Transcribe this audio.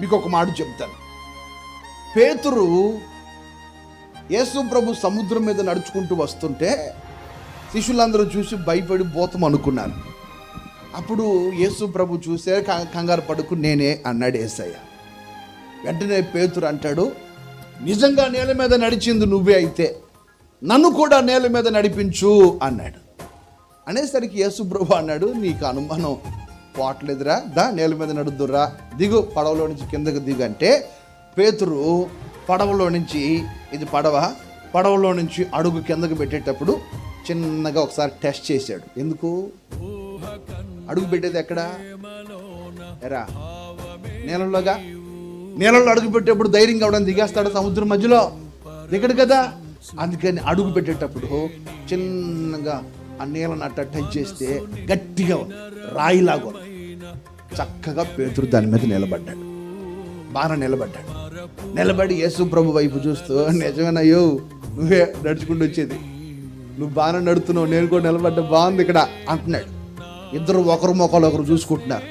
మీకు ఒక మాట చెప్తాను. పేతురు యేసు ప్రభు సముద్రం మీద నడుచుకుంటూ వస్తుంటే శిష్యులందరూ చూసి భయపడి పోతాం అనుకున్నారు అప్పుడు యేసు ప్రభు చూసే "క- కంగారు పడుకు నేనే అన్నాడు ఏసయ్య. వెంటనే పేతురు అంటాడు నిజంగా నేల మీద నడిచింది నువ్వే అయితే నన్ను కూడా నేల మీద నడిపించు అన్నాడు. అనేసరికి యేసు ప్రభు అన్నాడు నీకు అనుమానం పోవట్లేదురా దా నేల మీద నడుద్దురా దిగు పడవలో నుంచి కిందకు దిగు అంటే పేతురు పడవలో నుంచి ఇది పడవ పడవలో నుంచి అడుగు కిందకు పెట్టేటప్పుడు చిన్నగా ఒకసారి టెస్ట్ చేశాడు. ఎందుకు? అడుగు పెట్టేది ఎక్కడ? ఎరా నీళ్ళలోగా నీళ్ళలో అడుగు పెట్టేప్పుడు ధైర్యంగా అవడం దిగేస్తాడు సముద్రం మధ్యలో? దిగడు కదా. అందుకని అడుగు పెట్టేటప్పుడు చిన్నగా ఆ నీళ్ళని అట్ట టచ్ చేస్తే గట్టిగా ఉంది, రాయిలాగా ఉంది. చక్కగా పేతురు దాని మీద నిలబడ్డాడు. బాగా నిలబడ్డాడు. నిలబడి యేసు ప్రభు వైపు చూస్తూ నిజమేనయ్యో నువ్వే నడుచుకుంటూ వచ్చేది. నువ్వు బాగానే నడుతున్నావు నేను కూడా నిలబడ్డా బాగుంది ఇక్కడ అంటున్నాడు. ఇద్దరు ఒకరు మొక్కలు ఒకరు చూసుకుంటున్నారు.